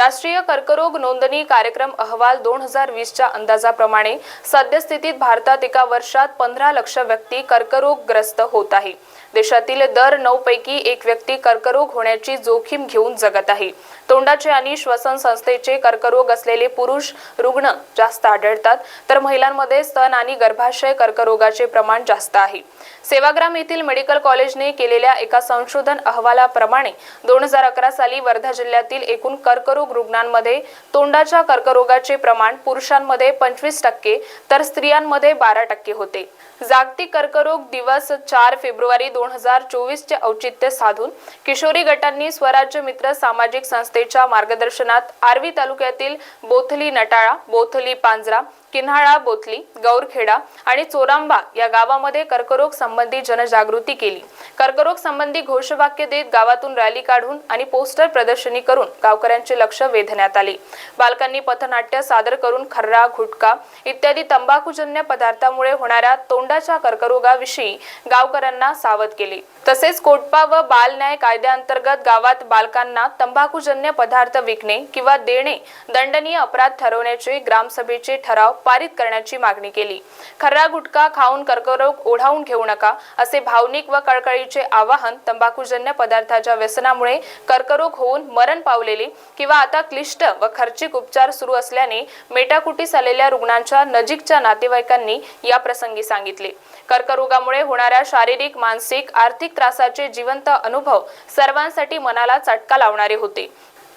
राष्ट्रीय कर्करोग नोंदणी कार्यक्रम अहवाल दोन हजार वीसच्या अंदाजाप्रमाणे सद्यस्थितीत भारतात एका वर्षात पंधरा लक्ष व्यक्ती कर्करोगग्रस्त होत आहे. देशातील दर नऊ पैकी एक व्यक्ती कर्करोग होण्याची जोखीम घेऊन जगत आहे. तोंडाचे आणि श्वसन संस्थेचे कर्करोग असलेले पुरुष रुग्ण जास्त आढळतात तर महिलांमध्ये स्तन आणि गर्भाशय कर्करोगाचे प्रमाण जास्त आहे. सेवाग्राम येथील मेडिकल कॉलेजने केलेल्या एका संशोधन अहवालाप्रमाणे दोन हजार अकरा साली वर्धा जिल्ह्यातील एकूण कर्करोग रुग्णांमध्ये तोंडाच्या कर्करोगाचे प्रमाण पुरुषांमध्ये पंचवीस टक्के तर स्त्रियांमध्ये बारा टक्के होते. जागतिक कर्करोग दिवस चार फेब्रुवारी दोन हजार चोवीसचे औचित्य साधून किशोरी गटांनी स्वराज्य मित्र सामाजिक संस्थेच्या मार्गदर्शनात आर्वी तालुक्यातील बोथली नटाळा बोथली पांजरा किन्हाळा बोथली गौरखेडा आणि चोरांबा या गावामध्ये कर्करोग संबंधी जनजागृती केली. कर्करोग संबंधी घोषवाक्य देत गावातून रॅली काढून आणि पोस्टर प्रदर्शनी करून गावकऱ्यांचे लक्ष वेधण्यात आले. बालकांनी पथनाट्य सादर करून खर्रा घुटका इत्यादी तंबाखूजन्य पदार्थामुळे होणाऱ्या तोंडाच्या कर्करोगाविषयी गावकऱ्यांना सावध केले. तसेच कोटपा व बाल न्याय कायद्याअंतर्गत गावात बालकांना तंबाखूजन्य पदार्थ विकणे किंवा देणे दंडनीय अपराध ठरवण्याचे ग्रामसभेचे ठराव पारित करण्याची मागणी केली. खर्रा गुटखा खाऊन कर्करोग ओढावून घेऊ नका असे भावनिक व कळकळीचे आवाहन तंबाखूजन्य पदार्थाच्या व्यसनामुळे कर्करोग होऊन मरण पावलेले किंवा आता क्लिष्ट व खर्चिक उपचार सुरू असल्याने मेटाकुटीस आलेल्या रुग्णांच्या नजीकच्या नातेवाईकांनी या प्रसंगी सांगितले. कर्करोगामुळे होणाऱ्या शारीरिक मानसिक आर्थिक त्रासाचे जिवंत अनुभव सर्वांसाठी मनाला चटका लावणारे होते.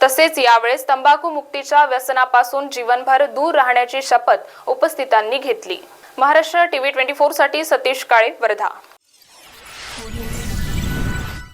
तसेच यावेळेस तंबाखू मुक्तीच्या व्यसनापासून जीवनभर दूर राहण्याची शपथ उपस्थितांनी घेतली. महाराष्ट्र टीव्ही ट्वेंटी फोरसाठी सतीश काळे वर्धा.